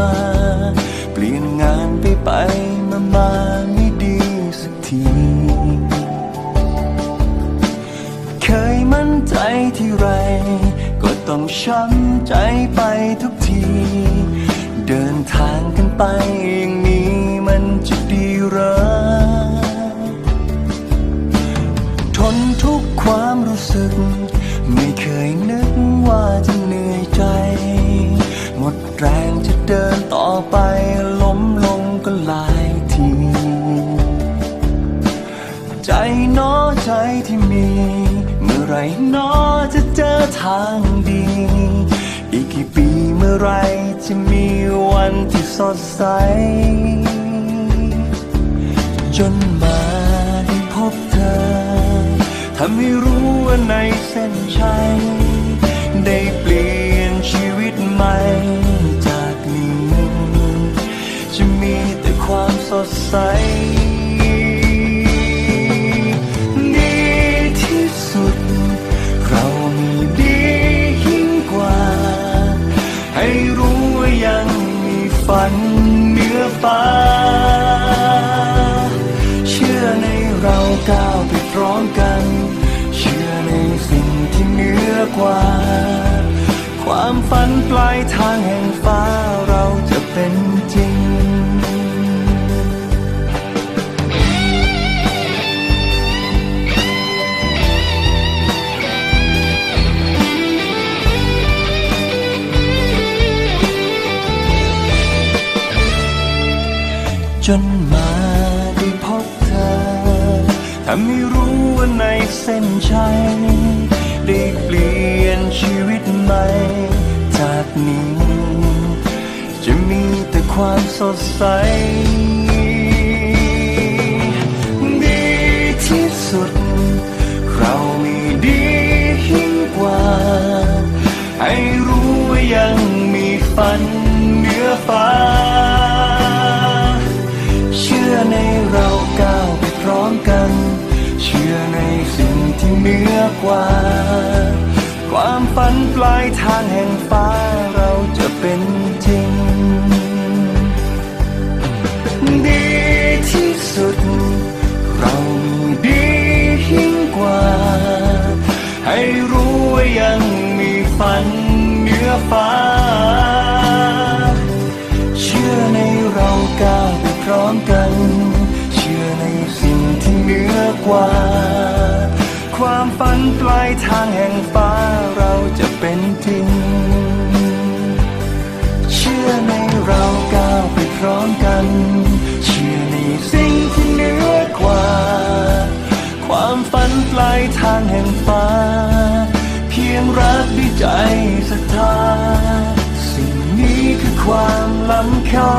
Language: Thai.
มา เปลี่ยนงานไปไปมามาไม่ดีสักที เคยมั่นใจที่ไร ก็ต้องช้ำใจไปทุกที เดินทางกันไปอย่างนี้มันจะดีหรอทนทุกความรู้สึก ไม่เคยนึกว่าจะเหนื่อยใจ ไปล้มลงก็หลายที ใจหนอใจที่มี เมื่อไรหนอจะเจอทางดี อีกกี่ปีเมื่อไรจะมีวันที่สดใส จนมาได้พบเธอทำให้รู้ว่าในเส้นชัยได้เปลี่ยนชีวิตใหม่ สดใส ดีที่สุด เรามีดียิ่งกว่า ให้รู้ว่ายังมีฝันเหนือฟ้า เชื่อในเราก้าวไปพร้อมกัน เชื่อในสิ่งที่เหนือกว่า ความฝันปลายทางแห่งฟ้าเราจะเป็นจริง จนมาได้พบเธอทำให้รู้ว่าในเส้นชัยได้เปลี่ยนชีวิตใหม่ จากนี้ จะมีแต่ความสดใส ดีที่สุด เรามีดียิ่งกว่า ให้รู้ว่ายังมีฝันเหนือฟ้า ปลายทางแห่งฟ้าเราจะเป็นจริง ดีที่สุด เราดียิ่งกว่า ให้รู้ว่ายังมีฝันเหนือฟ้า เชื่อในเราก้าวไปพร้อมกัน เชื่อในสิ่งที่เหนือกว่า ความฝันปลายทางแห่งฟ้าเราจะ เป็นจริง เชื่อในเราก้าวไปพร้อมกัน เชื่อในสิ่งที่เหนือกว่า ความฝันปลายทางแห่งฟ้า เพียงรักด้วยใจศรัทธา สิ่งนี้คือความล้ำค่า